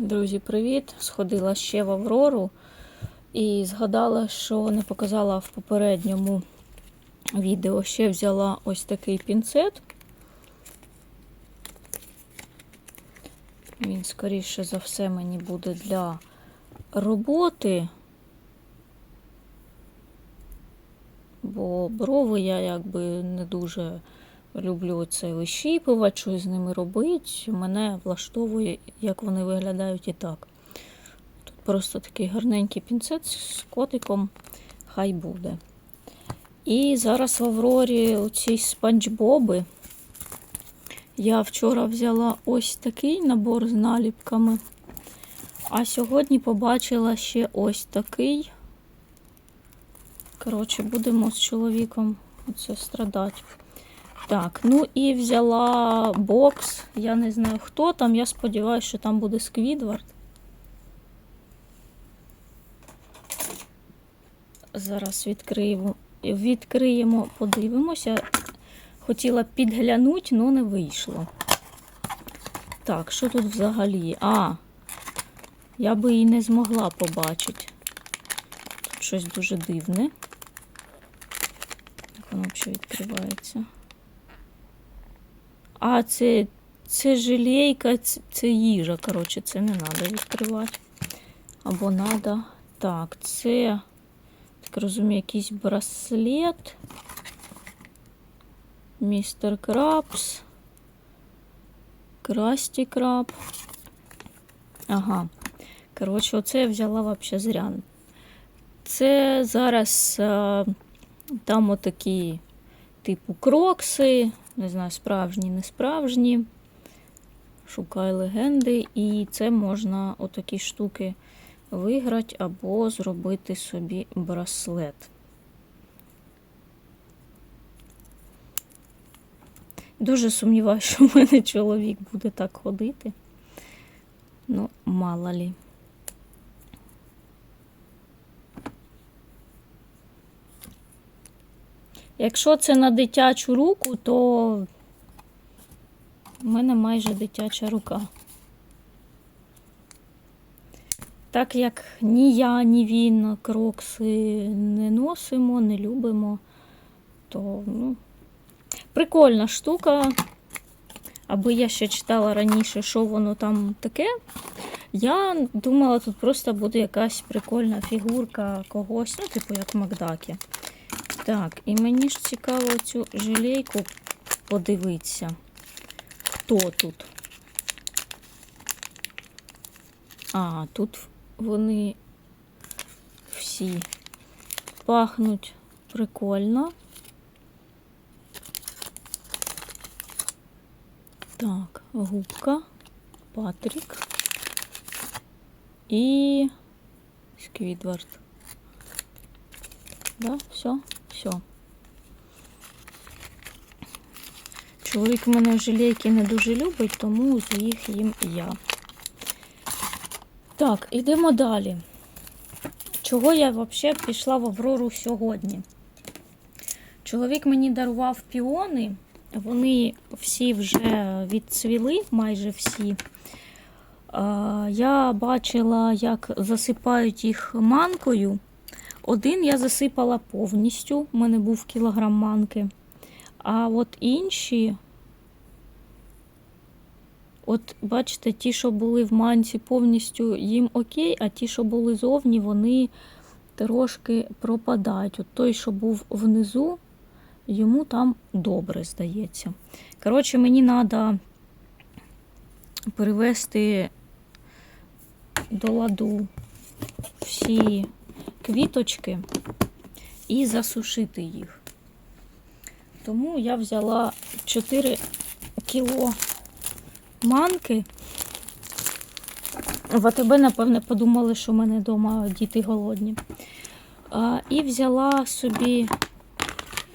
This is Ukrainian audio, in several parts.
Друзі, привіт! Сходила ще в Аврору і згадала, що не показала в попередньому відео. Ще взяла ось такий пінцет. Він, скоріше за все, мені буде для роботи. Бо брови я якби не дуже люблю це вищіпувати, щось з ними робити. Мене влаштовує, як вони виглядають і так. Тут просто такий гарненький пінцет з котиком, хай буде. І зараз в Аврорі оці спанчбоби. Я вчора взяла ось такий набор з наліпками. А сьогодні побачила ще ось такий. Коротше, будемо з чоловіком оце страдати. Так, ну і взяла бокс. Я не знаю, хто там. Я сподіваюся, що там буде Сквідвард. Зараз відкриємо, відкриємо, подивимося. Хотіла підглянути, але не вийшло. Так, що тут взагалі? А, я би і не змогла побачити. Тут щось дуже дивне. Як воно взагалі відкривається? А, це, це желейка, це, це їжа. Коротше, це не треба відкривати. Або треба. Так, це, так розумію, якийсь браслет. Містер Крабс. Красті Краб. Ага. Коротше, оце я взяла взагалі зря. Це зараз а, там отакі, типу, крокси. Не знаю, справжні, не справжні. Шукай легенди. І це можна отакі штуки виграти або зробити собі браслет. Дуже сумніваюся, що в мене чоловік буде так ходити. Ну, мало лі. Якщо це на дитячу руку, то в мене майже дитяча рука. Так як ні я, ні він крокси не носимо, не любимо, то ну, прикольна штука. Аби я ще читала раніше, що воно там таке. Я думала, тут просто буде якась прикольна фігурка когось, ну, типу, як Макдакі. Так, і мені ж цікаво цю желейку подивитися. Хто тут? А, тут вони всі пахнуть прикольно. Так, губка, Патрік і Сквідвард. Да, все, все. Чоловік в мене желейки не дуже любить, тому їх їм я. Так, ідемо далі. Чого я взагалі пішла в Аврору сьогодні? Чоловік мені дарував піони, вони всі вже відцвіли, майже всі. Я бачила, як засипають їх манкою. Один я засипала повністю, у мене був кілограм манки. А от інші, от бачите, ті, що були в манці, повністю їм окей, а ті, що були зовні, вони трошки пропадають. От той, що був внизу, йому там добре здається. Коротше, мені треба привести до ладу всі квіточки і засушити їх. Тому я взяла 4 кіло манки. В АТБ, напевне, подумали, що в мене вдома діти голодні. А, І взяла собі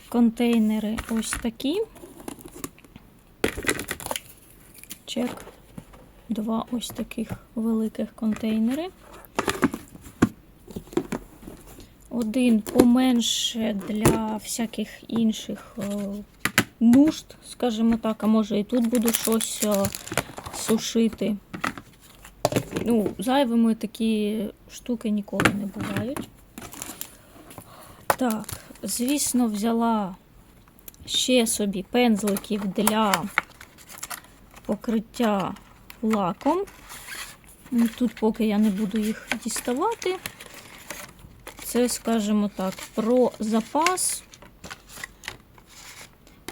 контейнери ось такі. Чек. Два ось таких великих контейнери. Один поменше для всяких інших е, нужд, скажімо так, а може і тут буду щось е, сушити. Ну, зайвими такі штуки ніколи не бувають. Так, звісно, взяла ще собі пензликів для покриття лаком. Ну, Тут поки я не буду їх діставати. Це, скажімо так, про запас.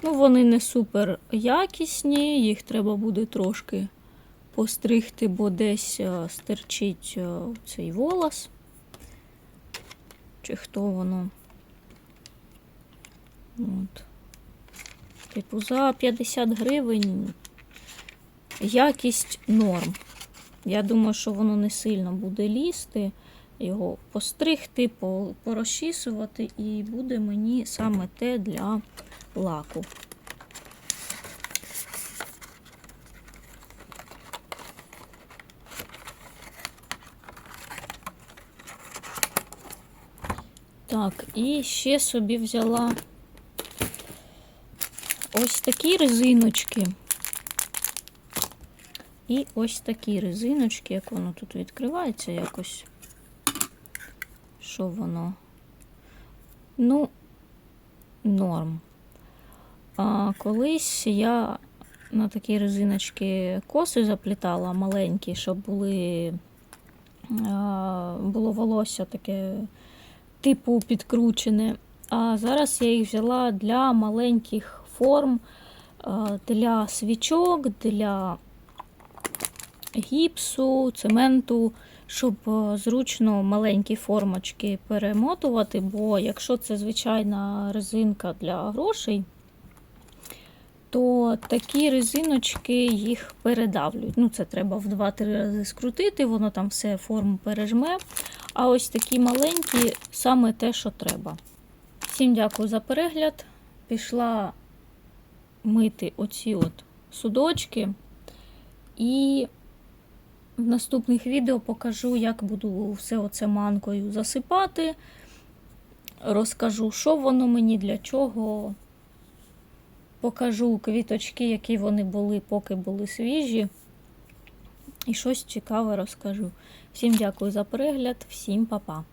Ну, вони не супер якісні, їх треба буде трошки постригти, бо десь е, стерчить е, цей волос. Чи хто воно? От. Типу, за 50 гривень якість норм. Я думаю, що воно не сильно буде лізти, його постригти, по- порозчісувати, і буде мені саме те для лаку. Так, і ще собі взяла ось такі резиночки. І ось такі резиночки, як воно тут відкривається якось. Що воно? Ну, норм. А колись я на такі резиночки коси заплітала маленькі, щоб були, було волосся таке типу підкручене. А зараз я їх взяла для маленьких форм, для свічок, для гіпсу, цементу, щоб е, зручно маленькі формочки перемотувати, бо якщо це звичайна резинка для грошей, то такі резиночки їх передавлюють. Ну, це треба в 2-3 рази скрутити, воно там все форму пережме. А ось такі маленькі саме те, що треба. Всім дякую за перегляд. Пішла мити оці от судочки. І в наступних відео покажу, як буду все оце манкою засипати. Розкажу, що воно мені, для чого. Покажу квіточки, які вони були, поки були свіжі. І щось цікаве розкажу. Всім дякую за перегляд, всім па-па.